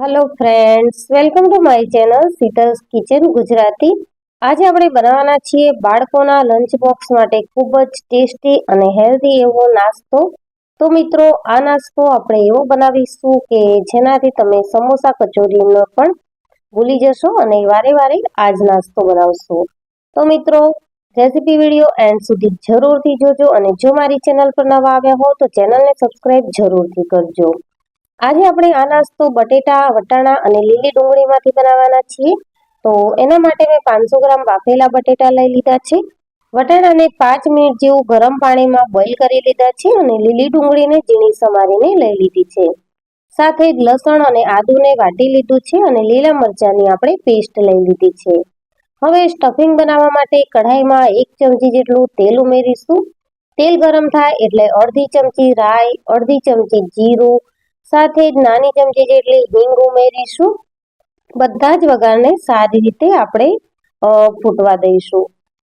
Hello friends welcome to my channel સીટર્સ kitchen Gujarati આજે આપણે બનાવવાના છીએ બાળકોના લંચ બોક્સ માટે ખૂબ જ ટેસ્ટી અને હેલ્ધી એવો નાસ્તો. તો મિત્રો, આ નાસ્તો આપણે એવો બનાવીશું કે જેનાથી તમે સમોસા કચોરીનો પણ ભૂલી જશો અને વારે વારે આ જ નાસ્તો બનાવશો. તો મિત્રો રેસીપી વીડિયો એન્ડ સુધી જરૂરથી જોજો અને જો મારી ચેનલ પર નવા આવ્યા હો તો ચેનલને સબસ્ક્રાઈબ જરૂરથી કરજો. આજે આપણે આ નાસ્તો બટેટા, વટાણા અને લીલી ડુંગળીમાંથી બનાવવાના છીએ. તો એના માટે મેં પાંચસો ગ્રામ બાફેલા બટેટા લઈ લીધા છે. વટાણાને પાંચ મિનિટ જેવું ગરમ પાણીમાં બોઇલ કરી લીધા છે અને લીલી ડુંગળીને ઝીણી સમારીને લઈ લીધી છે. સાથે લસણ અને આદુને વાટી લીધું છે અને લીલા મરચાંની આપણે પેસ્ટ લઈ લીધી છે. હવે સ્ટફિંગ બનાવવા માટે કઢાઈમાં એક ચમચી જેટલું તેલ ઉમેરીશું. તેલ ગરમ થાય એટલે અડધી ચમચી રાઈ, અડધી ચમચી જીરું સાથે જ નાની ચમચી જેટલી હિંગ ઉમેરીશું. બધા જ વઘારને સારી રીતે આપણે ફૂટવા દઈશું.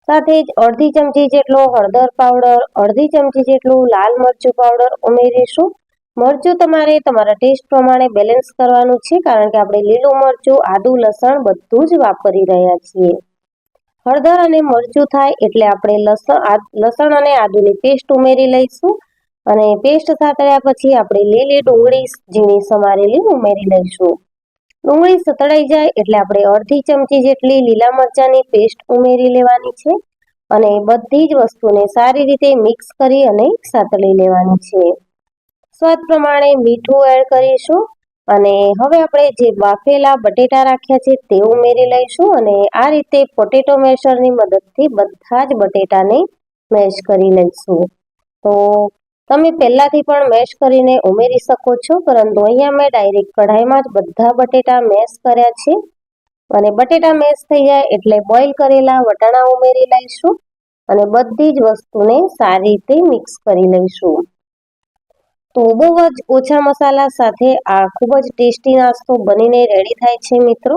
સાથે જ અડધી ચમચી જેટલો હળદર પાવડર, અડધી ચમચી જેટલું લાલ મરચું પાવડર ઉમેરીશું. મરચું તમારે તમારા ટેસ્ટ પ્રમાણે બેલેન્સ કરવાનું છે, કારણ કે આપણે લીલું મરચું, આદુ, લસણ બધું જ વાપરી રહ્યા છીએ. હળદર અને મરચું થાય એટલે આપણે લસણ લસણ અને આદુની પેસ્ટ ઉમેરી લઈશું. અને પેસ્ટ સાતળ્યા પછી આપણે લીલી ડુંગળી ઝીણી સમારેલી ઉમેરી લઈશું. ડુંગળી સતળાઈ જાય એટલે આપણે અડધી ચમચી જેટલી લીલા મરચાંની પેસ્ટ ઉમેરી લેવાની છે અને બધી જ વસ્તુને સારી રીતે મિક્સ કરી અને સાતળી લેવાની છે. સ્વાદ પ્રમાણે મીઠું એડ કરીશું અને હવે આપણે જે બાફેલા બટેટા રાખ્યા છે તે ઉમેરી લઈશું અને આ રીતે પોટેટો મેશરની મદદથી બધા જ બટેટાને મેશ કરી લઈશું. તો તમે પહેલાંથી પણ મેશ કરીને ઉમેરી શકો છો, પરંતુ અહીંયા મેં ડાયરેક્ટ કઢાઈમાં જ બધા બટેટા મેશ કર્યા છે. અને બટેટા મેશ થઈ જાય એટલે બોઇલ કરેલા વટાણા ઉમેરી લઈશું અને બધી જ વસ્તુને સારી રીતે મિક્સ કરી લઈશું. તો બહુ જ ઓછા મસાલા સાથે આ ખૂબ જ ટેસ્ટી નાસ્તો બનીને રેડી થાય છે મિત્રો.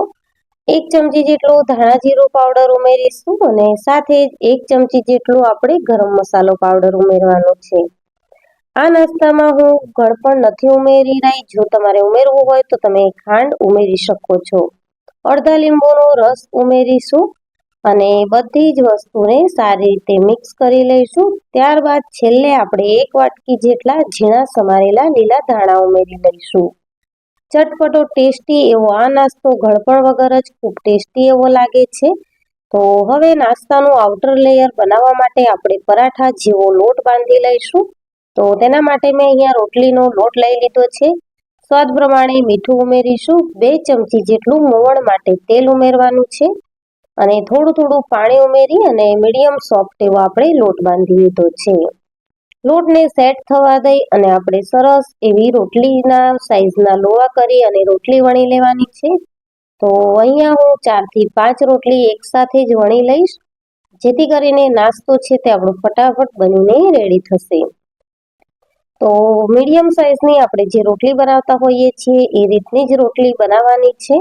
એક ચમચી જેટલો ધાણા જીરું પાવડર ઉમેરીશું અને સાથે જ એક ચમચી જેટલો આપણે ગરમ મસાલો પાવડર ઉમેરવાનો છે. આ નાસ્તામાં હું ગળપણ નથી ઉમેરી રહી. જો તમારે ઉમેરવું હોય તો તમે ખાંડ ઉમેરી શકો છો. અડધા લીંબુનો રસ ઉમેરીશું અને બધી જ વસ્તુને સારી રીતે મિક્સ કરી લઈશું. ત્યારબાદ છેલ્લે આપણે એક વાટકી જેટલા ઝીણા સમારેલા લીલા ધાણા ઉમેરી લઈશું. ચટપટો ટેસ્ટી એવો આ નાસ્તો ગળપણ વગર જ ખૂબ ટેસ્ટી એવો લાગે છે. તો હવે નાસ્તાનું આઉટર લેયર બનાવવા માટે આપણે પરાઠા જેવો લોટ બાંધી લઈશું. તો તેના માટે મેં અહીંયા રોટલીનો લોટ લઈ લીધો છે. સ્વાદ પ્રમાણે મીઠું ઉમેરીશું. બે ચમચી જેટલું મોવણ માટે તેલ ઉમેરવાનું છે. અને થોડું થોડું પાણી ઉમેરી અને મીડિયમ સોફ્ટ એવો આપણે લોટ બાંધી લીધો છે. લોટને સેટ થવા દઈ અને આપણે સરસ એવી રોટલીના સાઈઝના લોવા કરી અને રોટલી વણી લેવાની છે. તો અહીંયા હું ચારથી પાંચ રોટલી એકસાથે જ વણી લઈશ. જેથી કરીને નાસ્તો છે તે આપણો ફટાફટ બનીને રેડી થશે. તો મીડિયમ સાઇઝની આપણે જે રોટલી બનાવતા હોઈએ છીએ, એ રીતની જ રોટલી બનાવવાની છે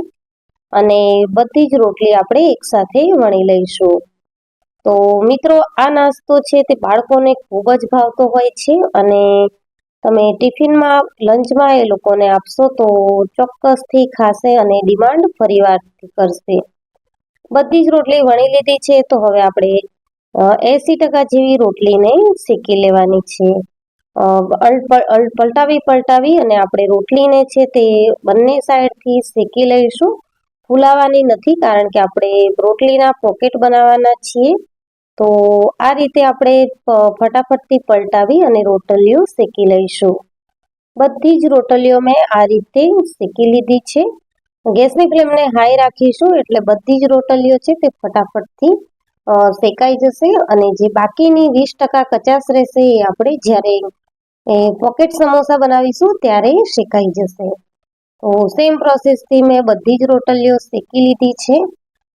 અને બધી જ રોટલી આપણે એકસાથે વણી લઈશું. તો મિત્રો, આ નાસ્તો છે તે બાળકોને ખૂબ જ ભાવતો હોય છે અને તમે ટિફિનમાં, લંચમાં એ લોકોને આપશો તો ચોક્કસથી ખાશે અને ડિમાન્ડ ફરીવારથી કરશે. બધી જ રોટલી વણી લીધી છે, તો હવે આપણે એંસી ટકા જેવી રોટલીને શેકી લેવાની છે. પલટાવી પલટાવી અને આપણે રોટલીને છે તે બંને સાઈડથી શેકી લઈશું. ફૂલાવાની નથી કારણ કે આપણે રોટલીના પોકેટ બનાવવાના છીએ. તો આ રીતે આપણે ફટાફટથી પલટાવી અને રોટલીઓ શેકી લઈશું. બધી જ રોટલીઓ મેં આ રીતે શેકી લીધી છે. ગેસની ફ્લેમને હાઈ રાખીશું એટલે બધી જ રોટલીઓ છે તે ફટાફટથી શેકાઈ જશે અને જે બાકીની વીસ ટકા કચાશ રહેશે એ આપણે જ્યારે એ પોકેટ સમોસા બનાવીશું ત્યારે શેકાઈ જશે. તો સેમ પ્રોસેસથી મેં બધી જ રોટલીઓ શેકી લીધી છે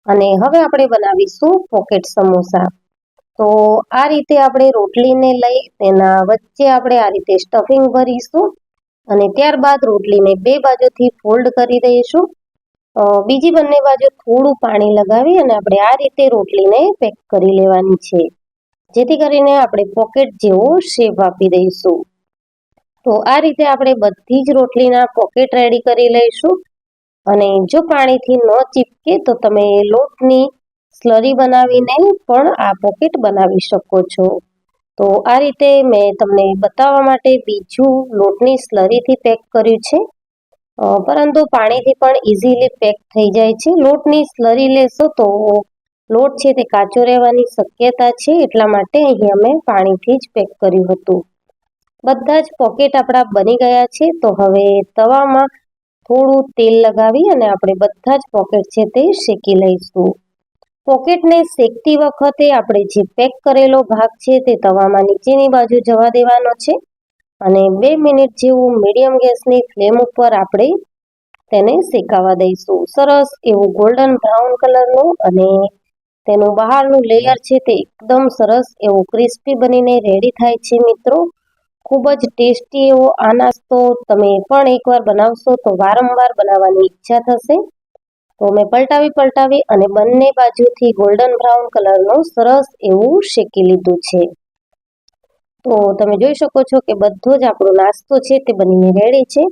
અને હવે આપણે બનાવીશું પોકેટ સમોસા. તો આ રીતે આપણે રોટલીને લઈ તેના વચ્ચે આપણે આ રીતે સ્ટફિંગ ભરીશું અને ત્યારબાદ રોટલીને બે બાજુથી ફોલ્ડ કરી દઈશું. બીજી બંને બાજુ થોડું પાણી લગાવી અને આપણે આ રીતે રોટલીને પેક કરી લેવાની છે. જેથી કરીને આપણે પોકેટ જેવો શેપ આપી દઈશું. તો આ રીતે આપણે બધી જ રોટલીના પોકેટ રેડી કરી લઈશું. અને જો પાણીથી ન ચીપકે તો તમે લોટની સ્લરી બનાવીને પણ આ પોકેટ બનાવી શકો છો. તો આ રીતે મેં તમને બતાવવા માટે બીજું લોટની સ્લરીથી પેક કર્યું છે. પરંતુ પાણીથી પણ ઇઝીલી પેક થઈ જાય છે. લોટની સ્લરી લેશો તો લોટ છે તે કાચો રહેવાની શક્યતા છે, એટલા માટે અહીં અમે પાણીથી જ પેક કર્યું હતું. બધા જ પોકેટ આપણા બની ગયા છે. તો હવે તવામાં થોડું તેલ લગાવી અને આપણે બધા જ પોકેટ છે તે શેકી લઈશું. પોકેટને શેકતી વખતે આપણે જે પેક કરેલો ભાગ છે તે તવામાં નીચેની બાજુ જવા દેવાનો છે અને બે મિનિટ જેવું મીડિયમ ગેસની ફ્લેમ ઉપર આપણે તેને શેકાવા દઈશું. સરસ એવું ગોલ્ડન બ્રાઉન કલરનું અને તેનું બહારનું લેયર છે તે એકદમ સરસ એવું ક્રિસ્પી બનીને રેડી થાય છે મિત્રો. ખૂબ જ ટેસ્ટી એવો આ નાસ્તો તમે પણ એકવાર બનાવશો તો વારંવાર બનાવવાની ઈચ્છા થશે. તો મેં પલટાવી પલટાવી અને બંને બાજુથી ગોલ્ડન બ્રાઉન કલરનું સરસ એવું શેકી લીધું છે. તો તમે જોઈ શકો છો કે બધો જ આપણો નાસ્તો છે તે બનીને રેડી છે.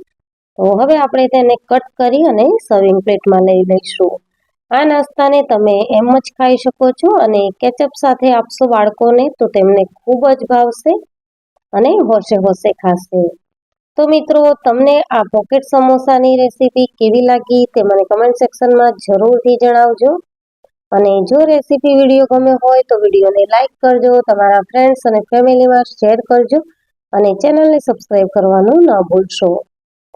તો હવે આપણે તેને કટ કરી અને સર્વિંગ પ્લેટમાં લઈ લઈશું. આ નાસ્તાને તમે એમ જ ખાઈ શકો છો અને કેચઅપ સાથે આપશો બાળકોને તો તેમને ખૂબ જ ભાવશે. અને હોશે હોશે ખાશે. તો મિત્રો, તમને આ પોકેટ સમોસાની રેસીપી કેવી લાગી તે મને કમેન્ટ સેક્શનમાં જરૂરથી જણાવજો. અને જો રેસીપી વીડિયો ગમે હોય તો વિડીયોને લાઇક કરજો, તમારા ફ્રેન્ડ્સ અને ફેમિલીમાં શેર કરજો અને ચેનલને સબસ્ક્રાઈબ કરવાનું ન ભૂલશો.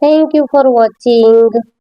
Thank you for watching